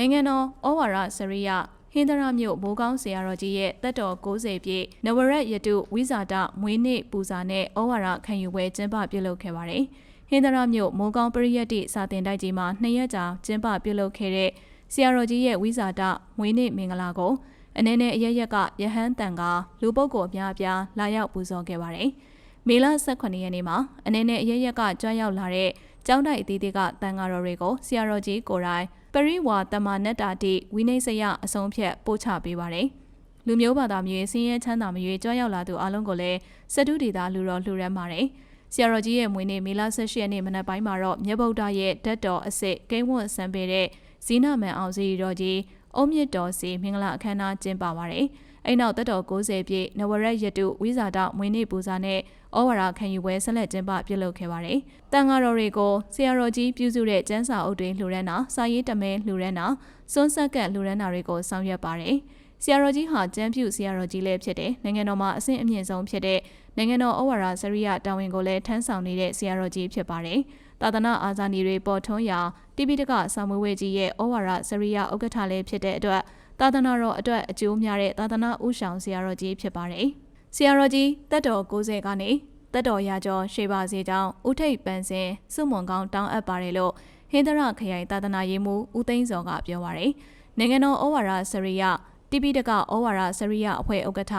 နိုင်ငံတော်ဩဝါဒစရိယဟင်္ဒရာမြို့မိုးကောင်းဆရာတော်ကြီးရဲ့တက်တော်60ပြည့်နဝရက်ယတုဝိဇာတမွေးနေ့ပူဇာနဲ့ဩဝါဒခံယူပွဲကျင်းပပြုလုပ်ခဲ့ပါတယ်။ဟင်္ဒရာမြို့မိုးကောင်းပရိယတ်တိစာတင်တိုက်ကြီးမှာနှစ်ရက်ကြာကျင်းပပြုလုပ်ခဲ့တဲ့ဆရာတော်ကြီးရဲ့ဝိဇာတမွေးနေ့မင်္ဂလာကိုအနေနဲ့အရရက်ကယဟန်တန်ကလူပုဂ္ဂိုလ်အများအပြားလာရောက်ပူဇော်ခဲ့ပါတယ်။မေလ18ရက်နေ့မှာအနေနဲ့အရရက်ကကြွရောက်လာတဲ့ကျောင်းတိုက်အသီးသီးကတန်ဃာတော်တွေကိုဆရာတော်ကြီးကိုယ်တိုင်ပ ရိဝါတမနတ္တာတိဝိနိစယအဆုံးဖြတ်ပို့ချပေးပါတယ်။လူမျိုးဘာသာမျိုးစင်းရဲချမ်းသာမျိုးကြွရောက်လာသူအလုံးကိုလည်းစတုဒေတာလူတော်လှူရမ်းပါတယ်။ဆရာတော်ကြီးရဲ့မွေးနေ့မေလ18ရက်နေ့မနက်ပိုင်းမှာတော့မြတ်ဗုဒ္ဓရဲ့ဓာတ်တော်အစစ်ကိန်းဝတ်ဆံပေးတဲ့ဇီနမန်အောင်စီတော်ကြီး အုံးမြင့်တော်စီမင်္ဂလာအခမ်းအနားကျင်းပပါတယ်။အဲ့နောက်တက်တော်90ပြည့်နဝရက်ရတုဝိဇာတမွေးနေ့ပူဇာနဲ့ဩဝါဒခံယူပွဲဆက်လက်ကျင်းပပြုလုပ်ခဲ့ပါတယ်။တန်ဃာတော်တွေကိုဆရာတော်ကြီးပြုစုတဲ့ကျမ်းစာအုပ်တွေလှူဒန်းတာစာရေးတမဲလှူဒန်းတာစွန်းဆက်ကန့်လှူဒန်းတာတွေကိုဆောင်ရွက်ပါတယ်။ဆရာတော်ကြီးဟာကျမ်းပြုဆရာတော်ကြီးလည်းဖြစ်တဲ့နိုင်ငံတော်မှာအဆင့်အမြင့်ဆုံးဖြစ်တဲ့နိုင်ငံတော်ဩဝါဒစရိယတာဝန်ကိုလည်းထမ်းဆောင်နေတဲ့ဆရာတော်ကြီးဖြစ်ပါတယ်။ သာသနာအာဇာနည်တွေပေါ်ထွန်းရာတိပိတကစာမွေးဝဲကြီးရဲ့ဩဝါဒစရိယဥက္ကဋ္ဌလည်းဖြစ်တဲ့အတွက်သာသနာတော်အတွက်အကျိုးများတဲ့သာသနာဥဆောင်ဆရာတော်ကြီးဖြစ်ပါတယ်။ဆရာတော်ကြီးတက်တော်90ကနေတက်တော်ရကျော်ရှေးပါစေကြောင်းဥထိတ်ပန်းစင်စုမွန်ကောင်းတောင်းအပ်ပါတယ်လို့ဟင်္ဒရခရိုင်သာသနာရေးမှူးဦးသိန်းစောကပြောပါရယ်နိုင်ငံတော်ဩဝါဒစရိယတိပိတကဩဝါဒစရိယအဖွဲ့ဥက္ကဋ္ဌ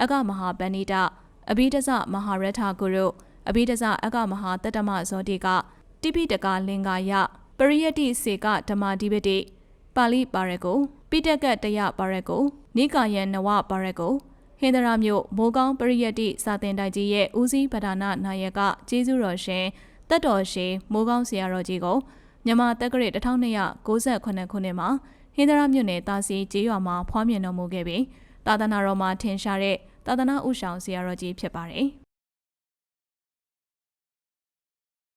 အကမဟာပဏိတအဘိဒဇမဟာရထဂုရုအဘိဒဇအကမဟာတတမဇောတိက တိပိတကလင်္ကာယပရိယတိစေကဓမ္မဓိပတိပါဠိပါရကိုပိတကတယပါရကိုနိကာယနဝပါရကိုဟင်္ဒရာမြို့မိုးကောင်းပရိယတ်တိစာတင်တိုက်ကြီးရဲ့ဦးစီးပဒါနာနာယကကျေးဇူးတော်ရှင်တက်တော်ရှင်မိုးကောင်းဆရာတော်ကြီးကိုမြန်မာတက္ကရာ1298ခုနှစ်မှာဟင်္ဒရာမြို့နယ်တာစီကျေးရွာမှာဖွားမြင်တော်မူခဲ့ပြီးသာသနာတော်မှာထင်ရှားတဲ့သာသနာဥဆောင်ဆရာတော်ကြီးဖြစ်ပါတယ်။